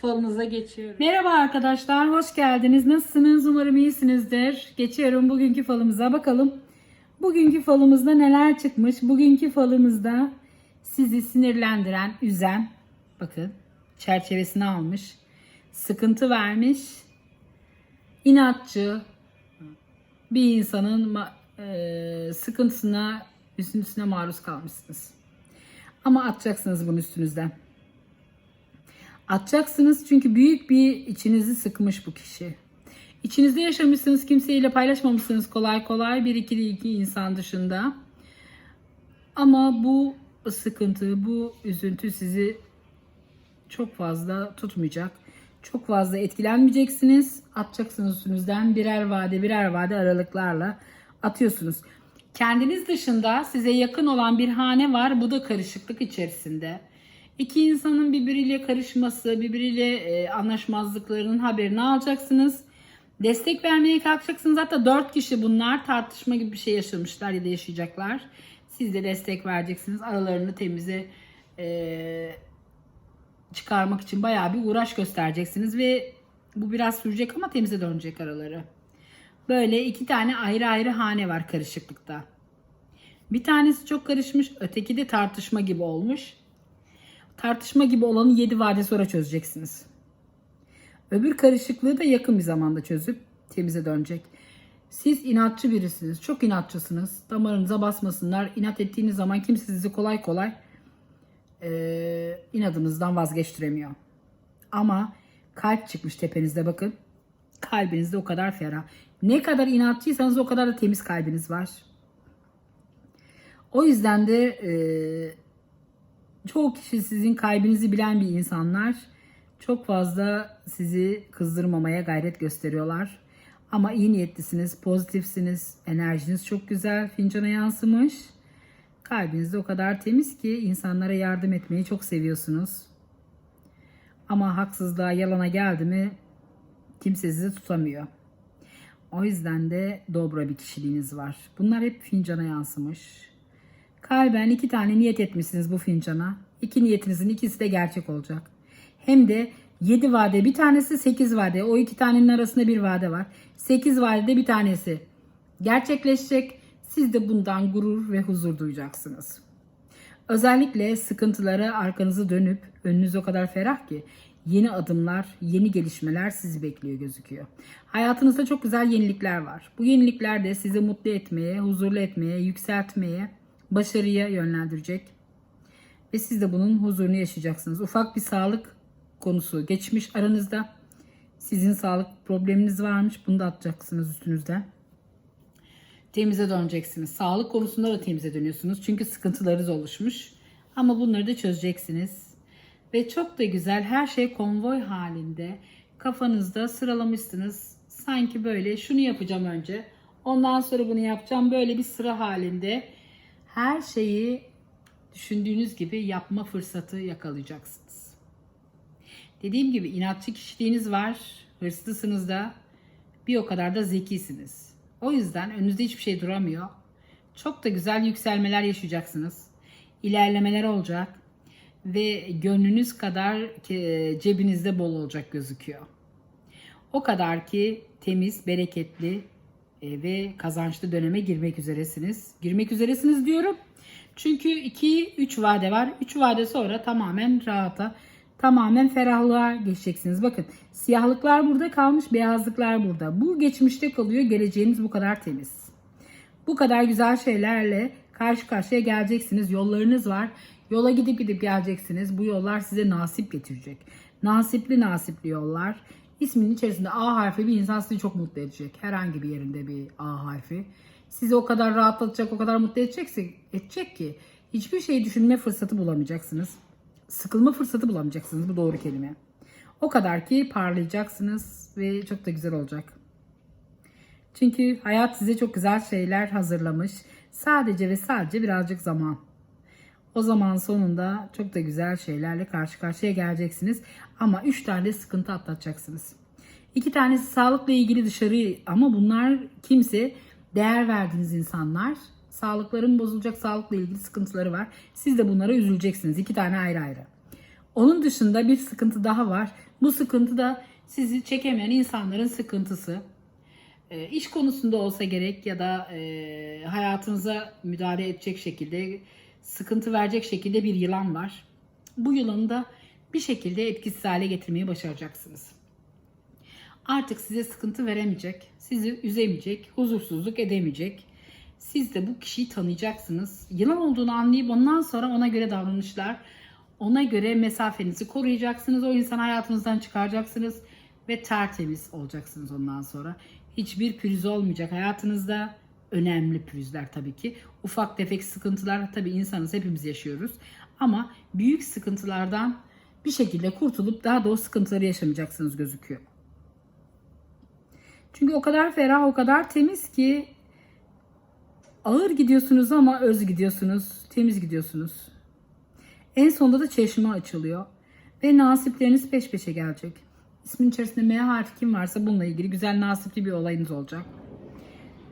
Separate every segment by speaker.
Speaker 1: falınıza geçiyorum. Merhaba arkadaşlar, hoş geldiniz. Nasılsınız? Umarım iyisinizdir. Geçiyorum bugünkü falımıza bakalım. Bugünkü falımızda neler çıkmış? Bugünkü falımızda sizi sinirlendiren, üzen, bakın çerçevesini almış, sıkıntı vermiş, inatçı bir insanın eee, sıkıntısına, üzüntüsüne maruz kalmışsınız. Ama atacaksınız bunu üstünüzden. Atacaksınız çünkü büyük bir içinizi sıkmış bu kişi. İçinizde yaşamışsınız, kimseyle paylaşmamışsınız kolay kolay bir iki iki insan dışında. Ama bu sıkıntı, bu üzüntü sizi çok fazla tutmayacak. Çok fazla etkilenmeyeceksiniz. Atacaksınız üstünüzden birer vade birer vade aralıklarla atıyorsunuz. Kendiniz dışında size yakın olan bir hane var. Bu da karışıklık içerisinde. İki insanın birbiriyle karışması, birbiriyle e, anlaşmazlıklarının haberini alacaksınız. Destek vermeye kalkacaksınız. Hatta dört kişi bunlar tartışma gibi bir şey yaşamışlar ya da yaşayacaklar. Siz de destek vereceksiniz. Aralarını temize e, çıkarmak için bayağı bir uğraş göstereceksiniz ve bu biraz sürecek ama temize dönecek araları. Böyle iki tane ayrı ayrı hane var karışıklıkta. Bir tanesi çok karışmış, öteki de tartışma gibi olmuş. Tartışma gibi olanı 7 vade sonra çözeceksiniz. Öbür karışıklığı da yakın bir zamanda çözüp temize dönecek. Siz inatçı birisiniz. Çok inatçısınız. Damarınıza basmasınlar. İnat ettiğiniz zaman kimse sizi kolay kolay e, inadınızdan vazgeçtiremiyor. Ama kalp çıkmış tepenizde bakın. Kalbinizde o kadar ferah. Ne kadar inatçıysanız o kadar da temiz kalbiniz var. O yüzden de e, çoğu kişi sizin kalbinizi bilen bir insanlar çok fazla sizi kızdırmamaya gayret gösteriyorlar. Ama iyi niyetlisiniz, pozitifsiniz, enerjiniz çok güzel, fincana yansımış. Kalbiniz de o kadar temiz ki insanlara yardım etmeyi çok seviyorsunuz. Ama haksızlığa, yalana geldi mi kimse sizi tutamıyor. O yüzden de dobra bir kişiliğiniz var. Bunlar hep fincana yansımış. Kalben iki tane niyet etmişsiniz bu fincana. İki niyetinizin ikisi de gerçek olacak. Hem de 7 vade bir tanesi 8 vade. O iki tanenin arasında bir vade var. 8 vadede bir tanesi gerçekleşecek. Siz de bundan gurur ve huzur duyacaksınız. Özellikle sıkıntılara arkanızı dönüp önünüz o kadar ferah ki yeni adımlar, yeni gelişmeler sizi bekliyor gözüküyor. Hayatınızda çok güzel yenilikler var. Bu yenilikler de sizi mutlu etmeye, huzurlu etmeye, yükseltmeye, başarıya yönlendirecek. Ve siz de bunun huzurunu yaşayacaksınız. Ufak bir sağlık konusu geçmiş aranızda. Sizin sağlık probleminiz varmış. Bunu da atacaksınız üstünüzden. Temize döneceksiniz. Sağlık konusunda da temize dönüyorsunuz. Çünkü sıkıntılarınız oluşmuş. Ama bunları da çözeceksiniz. Ve çok da güzel her şey konvoy halinde kafanızda sıralamışsınız. Sanki böyle şunu yapacağım önce. Ondan sonra bunu yapacağım. Böyle bir sıra halinde her şeyi düşündüğünüz gibi yapma fırsatı yakalayacaksınız. Dediğim gibi inatçı kişiliğiniz var. Hırslısınız da. Bir o kadar da zekisiniz. O yüzden önünüzde hiçbir şey duramıyor. Çok da güzel yükselmeler yaşayacaksınız. İlerlemeler olacak. Ve gönlünüz kadar ki cebinizde bol olacak gözüküyor. O kadar ki temiz, bereketli e, ve kazançlı döneme girmek üzeresiniz. Girmek üzeresiniz diyorum. Çünkü 2-3 vade var. 3 vade sonra tamamen rahata, tamamen ferahlığa geçeceksiniz. Bakın siyahlıklar burada kalmış, beyazlıklar burada. Bu geçmişte kalıyor, geleceğiniz bu kadar temiz. Bu kadar güzel şeylerle karşı karşıya geleceksiniz. Yollarınız var. Yola gidip gidip geleceksiniz. Bu yollar size nasip getirecek. Nasipli nasipli yollar. İsminin içerisinde A harfi bir insan sizi çok mutlu edecek. Herhangi bir yerinde bir A harfi. Sizi o kadar rahatlatacak, o kadar mutlu edecekse, edecek ki hiçbir şey düşünme fırsatı bulamayacaksınız. Sıkılma fırsatı bulamayacaksınız. Bu doğru kelime. O kadar ki parlayacaksınız ve çok da güzel olacak. Çünkü hayat size çok güzel şeyler hazırlamış. Sadece ve sadece birazcık zaman. O zaman sonunda çok da güzel şeylerle karşı karşıya geleceksiniz. Ama 3 tane sıkıntı atlatacaksınız. İki tanesi sağlıkla ilgili dışarı ama bunlar kimse değer verdiğiniz insanlar. Sağlıkların bozulacak, sağlıkla ilgili sıkıntıları var. Siz de bunlara üzüleceksiniz. İki tane ayrı ayrı. Onun dışında bir sıkıntı daha var. Bu sıkıntı da sizi çekemeyen insanların sıkıntısı. E, iş konusunda olsa gerek ya da e, hayatınıza müdahale edecek şekilde sıkıntı verecek şekilde bir yılan var. Bu yılanı da bir şekilde etkisiz hale getirmeyi başaracaksınız. Artık size sıkıntı veremeyecek, sizi üzemeyecek, huzursuzluk edemeyecek. Siz de bu kişiyi tanıyacaksınız. Yılan olduğunu anlayıp ondan sonra ona göre davranışlar, ona göre mesafenizi koruyacaksınız. O insanı hayatınızdan çıkaracaksınız ve tertemiz olacaksınız ondan sonra. Hiçbir pürüz olmayacak hayatınızda. Önemli pürüzler tabii ki. Ufak tefek sıkıntılar tabii insanız hepimiz yaşıyoruz. Ama büyük sıkıntılardan bir şekilde kurtulup daha da o sıkıntıları yaşamayacaksınız gözüküyor. Çünkü o kadar ferah, o kadar temiz ki ağır gidiyorsunuz ama öz gidiyorsunuz, temiz gidiyorsunuz. En sonunda da çeşme açılıyor ve nasipleriniz peş peşe gelecek. İsmin içerisinde M harfi kim varsa bununla ilgili güzel nasipli bir olayınız olacak.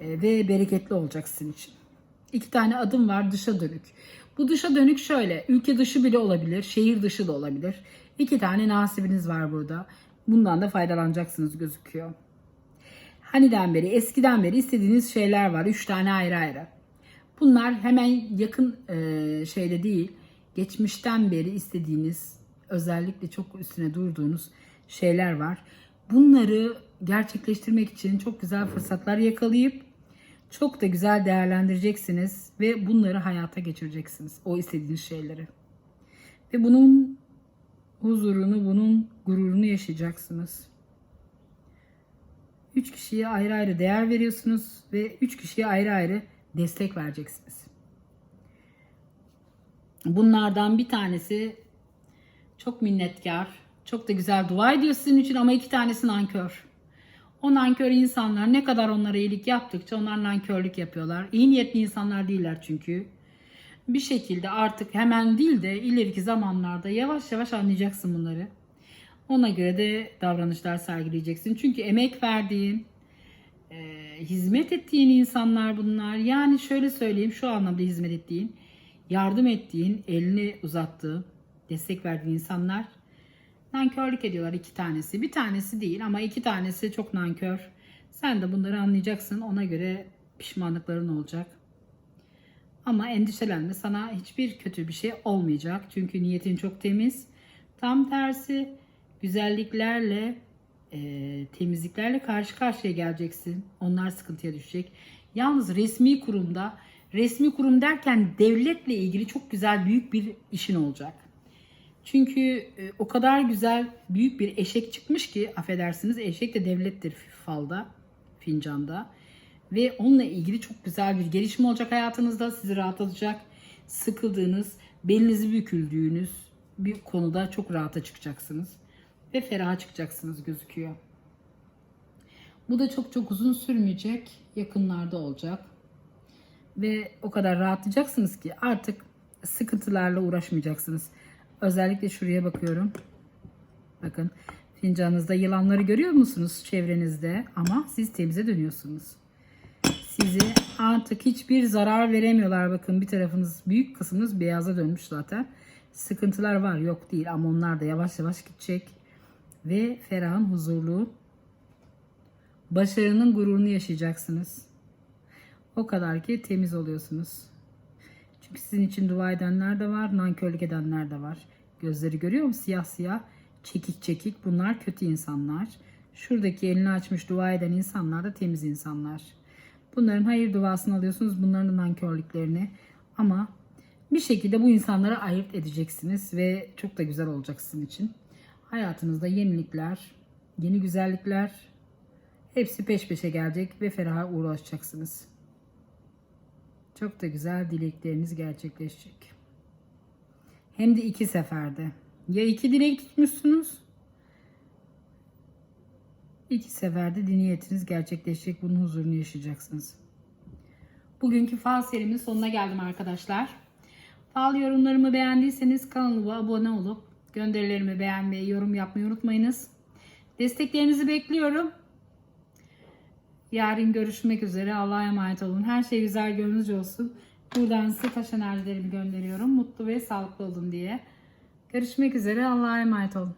Speaker 1: Ee, ve bereketli olacak sizin için. İki tane adım var dışa dönük. Bu dışa dönük şöyle, ülke dışı bile olabilir, şehir dışı da olabilir. İki tane nasibiniz var burada. Bundan da faydalanacaksınız gözüküyor. Haniden beri, eskiden beri istediğiniz şeyler var. Üç tane ayrı ayrı. Bunlar hemen yakın e, şeyde değil, geçmişten beri istediğiniz, özellikle çok üstüne durduğunuz şeyler var. Bunları gerçekleştirmek için çok güzel fırsatlar yakalayıp çok da güzel değerlendireceksiniz ve bunları hayata geçireceksiniz. O istediğiniz şeyleri. Ve bunun huzurunu, bunun gururunu yaşayacaksınız. Üç kişiye ayrı ayrı değer veriyorsunuz ve üç kişiye ayrı ayrı destek vereceksiniz. Bunlardan bir tanesi çok minnetkar, çok da güzel dua ediyor sizin için ama iki tanesi nankör. O nankör insanlar ne kadar onlara iyilik yaptıkça onlar nankörlük yapıyorlar. İyi niyetli insanlar değiller çünkü. Bir şekilde artık hemen değil de ileriki zamanlarda yavaş yavaş anlayacaksın bunları. Ona göre de davranışlar sergileyeceksin. Çünkü emek verdiğin, e, hizmet ettiğin insanlar bunlar. Yani şöyle söyleyeyim şu anlamda hizmet ettiğin, yardım ettiğin, elini uzattığın, destek verdiğin insanlar nankörlük ediyorlar iki tanesi. Bir tanesi değil ama iki tanesi çok nankör. Sen de bunları anlayacaksın. Ona göre pişmanlıkların olacak. Ama endişelenme sana hiçbir kötü bir şey olmayacak. Çünkü niyetin çok temiz. Tam tersi güzelliklerle, e, temizliklerle karşı karşıya geleceksin. Onlar sıkıntıya düşecek. Yalnız resmi kurumda, resmi kurum derken devletle ilgili çok güzel büyük bir işin olacak. Çünkü e, o kadar güzel büyük bir eşek çıkmış ki affedersiniz eşek de devlettir falda, fincanda. Ve onunla ilgili çok güzel bir gelişme olacak hayatınızda. Sizi rahatlatacak. Sıkıldığınız, belinizi büküldüğünüz bir konuda çok rahata çıkacaksınız. Ve feraha çıkacaksınız gözüküyor. Bu da çok çok uzun sürmeyecek. Yakınlarda olacak. Ve o kadar rahatlayacaksınız ki artık sıkıntılarla uğraşmayacaksınız. Özellikle şuraya bakıyorum. Bakın fincanınızda yılanları görüyor musunuz çevrenizde? Ama siz temize dönüyorsunuz. Sizi artık hiçbir zarar veremiyorlar. Bakın bir tarafınız büyük kısmınız beyaza dönmüş zaten. Sıkıntılar var yok değil ama onlar da yavaş yavaş gidecek. Ve ferahın huzurlu başarının gururunu yaşayacaksınız. O kadar ki temiz oluyorsunuz. Sizin için dua edenler de var, nankörlük edenler de var. Gözleri görüyor musun? Siyah siyah, çekik çekik. Bunlar kötü insanlar. Şuradaki elini açmış dua eden insanlar da temiz insanlar. Bunların hayır duasını alıyorsunuz. Bunların nankörlüklerini. Ama bir şekilde bu insanları ayırt edeceksiniz ve çok da güzel olacak sizin için. Hayatınızda yenilikler, yeni güzellikler hepsi peş peşe gelecek ve feraha uğraşacaksınız. Çok da güzel dilekleriniz gerçekleşecek. Hem de iki seferde. Ya iki dilek tutmuşsunuz İki seferde niyetiniz gerçekleşecek. Bunun huzurunu yaşayacaksınız. Bugünkü fal serimin sonuna geldim arkadaşlar. Fal yorumlarımı beğendiyseniz kanalıma abone olup gönderilerimi beğenmeyi, yorum yapmayı unutmayınız. Desteklerinizi bekliyorum. Yarın görüşmek üzere. Allah'a emanet olun. Her şey güzel gönlünüzce olsun. Buradan size taş enerjilerimi gönderiyorum. Mutlu ve sağlıklı olun diye. Görüşmek üzere. Allah'a emanet olun.